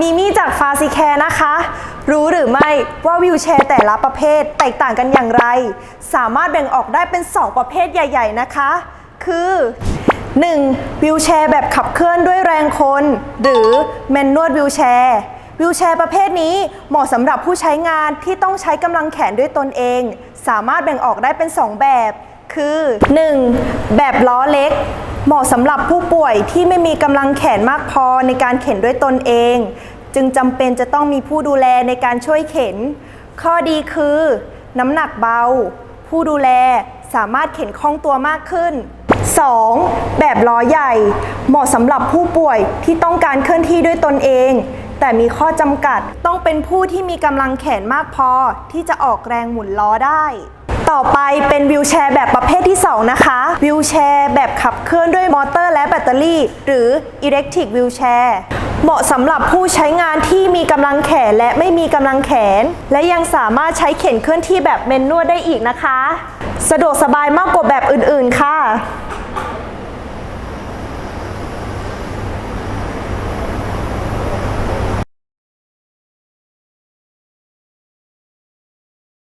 มีมี่จากฟาซิแคร์นะคะ รู้หรือไม่ว่าวิวแชร์แต่ละประเภทแตกต่างกันอย่างไร สามารถแบ่งออกได้เป็น 2 ประเภทใหญ่ ๆ นะคะ คือ 1. วิวแชร์แบบขับเคลื่อนด้วยแรงคน หรือแมนนวดวิวแชร์วิวแชร์ประเภทนี้เหมาะสำหรับผู้ใช้งานที่ต้องใช้กำลังแขนด้วยตนเอง สามารถแบ่งออกได้เป็น 2 แบบ คือ 1. แบบล้อเล็ก เหมาะสำหรับผู้ป่วยที่ไม่มีกำลังแขนมากพอในการเข็นด้วยตนเอง จึงจำเป็นจะต้องมีผู้ดูแลในการช่วยเข็น ข้อดีคือ น้ำหนักเบา ผู้ดูแลสามารถเข็นคล่องตัวมากขึ้น 2. แบบล้อใหญ่ เหมาะสำหรับผู้ป่วยที่ต้องการเคลื่อนที่ด้วยตนเอง แต่มีข้อจำกัดต้องเป็นผู้ที่มีกำลังแขนมากพอที่จะออกแรงหมุนล้อได้ ต่อไปเป็นวิวแชร์แบบประเภทที่ 2 นะคะ วิวแชร์แบบขับเคลื่อนด้วยมอเตอร์และแบตเตอรี่ หรือ Electric Wheelchair เหมาะสำหรับผู้ใช้งานที่มีกำลังแขนและไม่มีกำลังแขน และยังสามารถใช้เข็นเคลื่อนที่แบบเมนนวดได้อีกนะคะ สะดวกสบายมากกว่าแบบอื่นๆค่ะ